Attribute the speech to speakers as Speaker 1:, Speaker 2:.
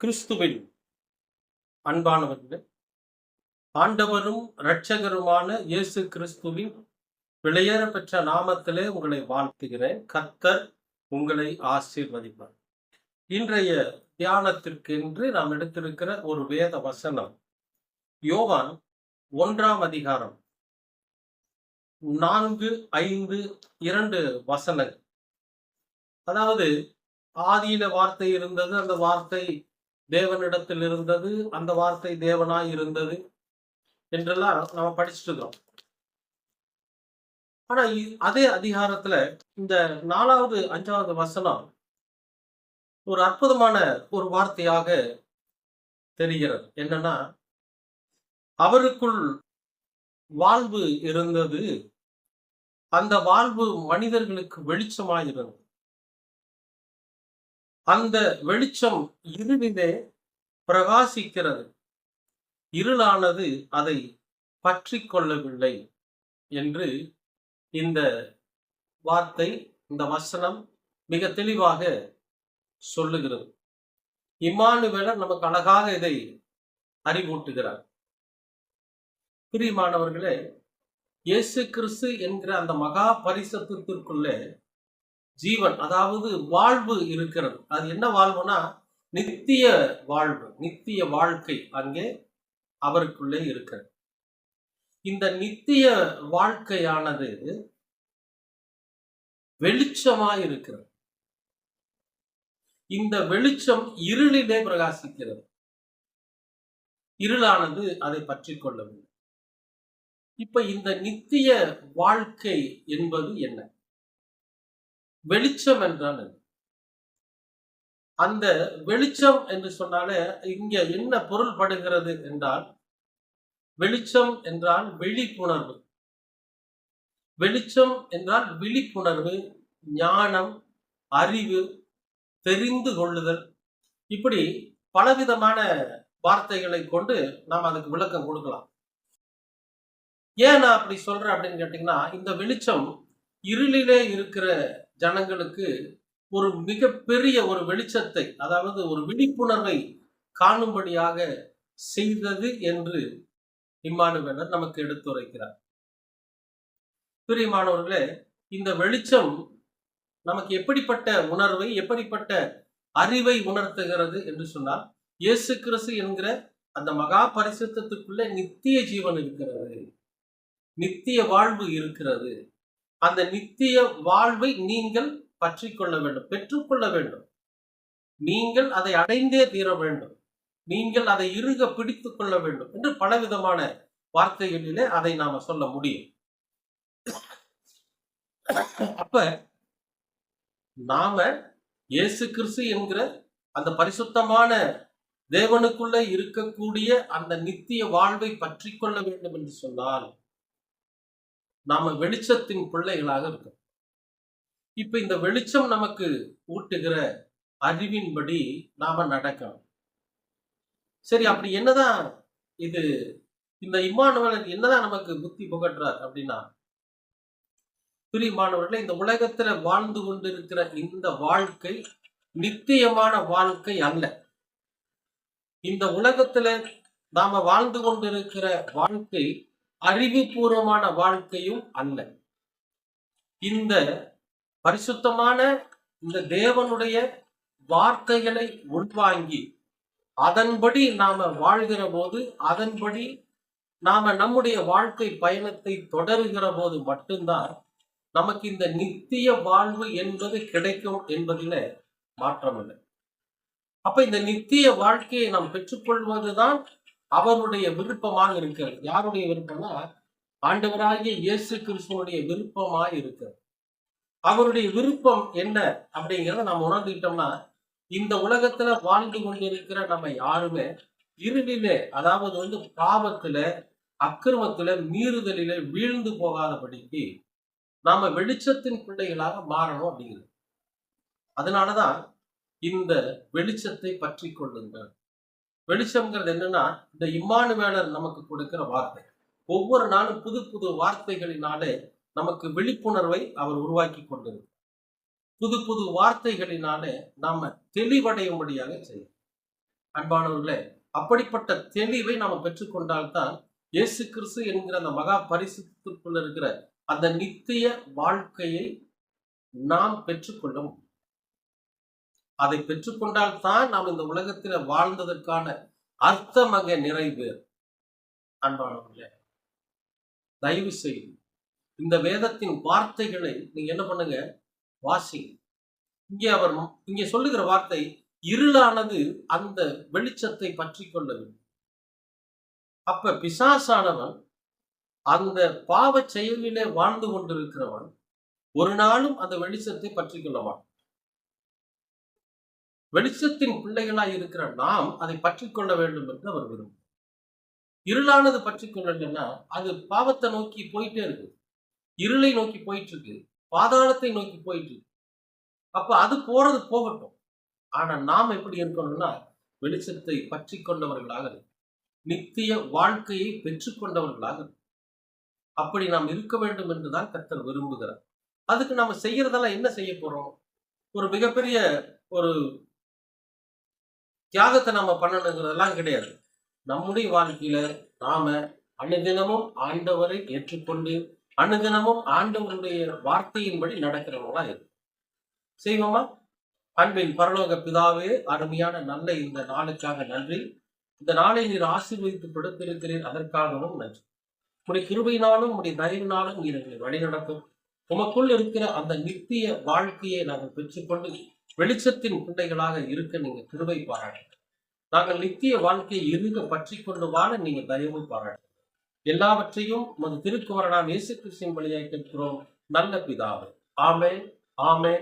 Speaker 1: கிறிஸ்துவின் அன்பானவர்களே ஆண்டவரும் இரட்சகருமான இயேசு கிறிஸ்துவின் விளையேற பெற்ற நாமத்திலே உங்களை வாழ்த்துகிறேன். கர்த்தர் உங்களை ஆசீர்வதிப்பார். இன்றைய தியானத்திற்கென்று நாம் எடுத்திருக்கிற ஒரு வேத வசனம் யோவான் ஒன்றாம் அதிகாரம் நான்கு ஐந்து இரண்டு வசனங்கள். அதாவது ஆதியில வார்த்தை இருந்தது அந்த வார்த்தை தேவனிடத்தில் இருந்தது அந்த வார்த்தை தேவனாய் இருந்தது என்றெல்லாம் நம்ம படிச்சுட்டு இருக்கிறோம் ஆனா அதே அதிகாரத்துல இந்த நாலாவது அஞ்சாவது வசனம் ஒரு அற்புதமான ஒரு வார்த்தையாக தெரிகிறது. என்னன்னா அவருக்குள் வாழ்வு இருந்தது அந்த வாழ்வு மனிதர்களுக்கு வெளிச்சமாயிருந்தது. அந்த வெளிச்சம் இருளிலே பிரகாசிக்கிறது. இருளானது அதை பற்றி கொள்ளவில்லை என்று இந்த வார்த்தை இந்த வசனம் மிக தெளிவாக சொல்லுகிறது. இம்மானுவேலர் நமக்கு அழகாக இதை அறிவூட்டுகிறார். பிரியமானவர்களே இயேசு கிறிஸ்து என்கிற அந்த மகா பரிசத்திற்குள்ளே ஜீவன் அதாவது வாழ்வு இருக்கிறது. அது என்ன வாழ்வுனா நித்திய வாழ்வு நித்திய வாழ்க்கை அங்கே அவருக்குள்ளே இருக்கிறது. இந்த நித்திய வாழ்க்கையானது வெளிச்சமா இருக்கிறது. இந்த வெளிச்சம் இருளிலே பிரகாசிக்கிறது. இருளானது அதை பற்றி கொள்ளவில்லை. இப்ப இந்த நித்திய வாழ்க்கை என்பது என்ன? வெளிச்சம் என்றால் அந்த வெளிச்சம் என்று சொன்னாலே இங்க என்ன பொருள்படுகிறது என்றால் வெளிச்சம் என்றால் விழிப்புணர்வு. வெளிச்சம் என்றால் விழிப்புணர்வு ஞானம் அறிவு தெரிந்து கொள்ளுதல். இப்படி பலவிதமான வார்த்தைகளை கொண்டு நாம் அதுக்கு விளக்கம் கொடுக்கலாம். ஏன் நான் அப்படி சொல்றேன் அப்படின்னு கேட்டீங்கன்னா இந்த வெளிச்சம் இருளிலே இருக்கிற ஜனங்களுக்கு ஒரு மிகப்பெரிய ஒரு வெளிச்சத்தை அதாவது ஒரு விழிப்புணர்வை காணும்படியாக செய்தது என்று இம்மானுவேலர் நமக்கு எடுத்துரைக்கிறார். பிரியமானவர்களே இந்த வெளிச்சம் நமக்கு எப்படிப்பட்ட உணர்வை எப்படிப்பட்ட அறிவை உணர்த்துகிறது என்று சொன்னால் இயேசு கிறிஸ்து என்கிற அந்த மகா பரிசுத்திற்குள்ள நித்திய ஜீவன் இருக்கிறது நித்திய வாழ்வு இருக்கிறது. அந்த நித்திய வாழ்வை நீங்கள் பற்றி கொள்ள வேண்டும் பெற்றுக்கொள்ள வேண்டும். நீங்கள் அதை அடைந்தே தீர வேண்டும். நீங்கள் அதை இறுக பிடித்துக் கொள்ள வேண்டும் என்று பலவிதமான வார்த்தைகளிலே அதை நாம சொல்ல முடியும். அப்ப நாம இயேசு கிறிஸ்து என்கிற அந்த பரிசுத்தமான தேவனுக்குள்ள இருக்கக்கூடிய அந்த நித்திய வாழ்வை பற்றி கொள்ள வேண்டும் என்று சொன்னால் நாம வெளிச்சத்தின் பிள்ளைகளாக இருக்கோம் இப்ப இந்த வெளிச்சம் நமக்கு ஊட்டுகிற அறிவின்படி நாம நடக்கணும். சரி அப்படி என்னதான் இது இந்த இம்மானுவலர் என்னதான் நமக்கு புத்தி புகட்டுறார் அப்படின்னா பிரியமானவர்களே இந்த உலகத்துல வாழ்ந்து கொண்டிருக்கிற இந்த வாழ்க்கை நித்தியமான வாழ்க்கை அல்ல. இந்த உலகத்துல நாம வாழ்ந்து கொண்டிருக்கிற வாழ்க்கை அறிவுபூர்வமான வாழ்க்கையும் அல்ல. இந்த பரிசுத்தமான இந்த தேவனுடைய வார்த்தைகளை உள்வாங்கி அதன்படி நாம வாழ்கிற போது அதன்படி நாம நம்முடைய வாழ்க்கை பயணத்தை தொடருகிற போது மட்டும்தான் நமக்கு இந்த நித்திய வாழ்வு என்பது கிடைக்கும் என்பதில மாற்றமில்லை அப்ப இந்த நித்திய வாழ்க்கையை நாம் பெற்றுக்கொள்வதுதான் அவருடைய விருப்பமாக இருக்கிறது. யாருடைய விருப்பம்னா? ஆண்டவராகிய இயேசு கிறிஸ்துவனுடைய விருப்பமாக இருக்கிறது. அவருடைய விருப்பம் என்ன அப்படிங்கிறத நம்ம உணர்ந்துக்கிட்டோம்னா இந்த உலகத்துல வாழ்ந்து கொண்டிருக்கிற நம்ம யாருமே இருளிலே அதாவது வந்து பாவத்துல அக்கிரமத்துல மீறுதலில வீழ்ந்து போகாதபடிக்கு நாம வெளிச்சத்தின் பிள்ளைகளாக மாறணும் அப்படிங்கிறது. அதனாலதான் இந்த வெளிச்சத்தை பற்றி கொள்ளுங்கள். வெளிச்சம்ங்கிறது என்னன்னா இந்த இம்மானுவேலர் நமக்கு கொடுக்கிற வார்த்தை. ஒவ்வொரு நாளும் புது புது வார்த்தைகளினாலே நமக்கு விழிப்புணர்வை அவர் உருவாக்கி கொண்டிருக்கிறார். புது புது வார்த்தைகளினாலே நாம தெளிவடையும்படியாக செய்யும் அன்பானவர்களே அப்படிப்பட்ட தெளிவை நாம் பெற்றுக்கொண்டால்தான் இயேசு கிறிஸ்து என்கிற அந்த மகா பரிசுத்திற்குள்ள இருக்கிற அந்த நித்திய வாழ்க்கையை நாம் பெற்றுக்கொள்ள முடியும். அதை பெற்றுக்கொண்டால் தான் நாம் இந்த உலகத்தில் வாழ்ந்ததற்கான அர்த்தம் அங்கே நிறைவேறும் அன்பானவர்களே தயவு செய்து இந்த வேதத்தின் வார்த்தைகளை நீங்க என்ன பண்ணுங்க? வாசிங்க இங்கே அவர் இங்கே சொல்லுகிற வார்த்தை இருளானது அந்த வெளிச்சத்தை பற்றி கொள்ளவில்லை அப்ப பிசாசானவன் அந்த பாவ செயலிலே வாழ்ந்து கொண்டிருக்கிறவன் ஒரு நாளும் அந்த வெளிச்சத்தை பற்றி கொள்ளவான் வெளிச்சத்தின் பிள்ளைகளாய் இருக்கிற நாம் அதை பற்றி கொள்ள வேண்டும் என்று அவர் விரும்பும் இருளானது பற்றி கொள்ளலைன்னா அது பாவத்தை நோக்கி போயிட்டே இருக்கு இருளை நோக்கி போயிட்டு இருக்கு பாதாளத்தை நோக்கி போயிட்டு இருக்கு அப்ப அது போறது போகட்டும். ஆனா நாம் எப்படி இருக்கணும்னா வெளிச்சத்தை பற்றி கொண்டவர்களாக நித்திய வாழ்க்கையை பெற்றுக்கொண்டவர்களாக அப்படி நாம் இருக்க வேண்டும் என்றுதான் கத்தர் விரும்புகிறார். அதுக்கு நாம செய்யறதெல்லாம் என்ன செய்ய போறோம்? ஒரு மிகப்பெரிய ஒரு தியாகத்தை நம்ம பண்ணணுங்கிறதெல்லாம் கிடையாது. நம்முடைய வாழ்க்கையில நாம அனுதினமும் ஆண்டவரை ஏற்றுக்கொண்டு அனுதினமும் ஆண்டவருடைய வார்த்தையின்படி நடக்கிறவங்களா இருக்கும் செய்வோமா? அன்பின் பரலோக பிதாவே அருமையான நல்ல இந்த நாளுக்காக நன்றி. இந்த நாளை நீர் ஆசீர்வதித்து கொடுத்திருக்கிறீர் அதற்காகவும் நன்றி. உடைய கிருபையினாலும் உடைய தயவினாலும் நீர் எங்களை வழிநடத்தும். உமக்குள் இருக்கிற அந்த நித்திய வாழ்க்கையை நாங்கள் பெற்றுக்கொண்டு வெளிச்சத்தின் பிள்ளைகளாக இருக்க நீங்க கிருபை பாராட்டுங்க. நாங்கள் நித்திய வாழ்க்கையை இருக பற்றி கொண்டு வாழ நீங்க தயவு பாராட்டுங்க. எல்லாவற்றையும் உமது திருக்குவரனாம் இயேசு கிறிஸ்தின் வழியாக கேட்கிறோம். நல்ல பிதாவே. ஆமே ஆமே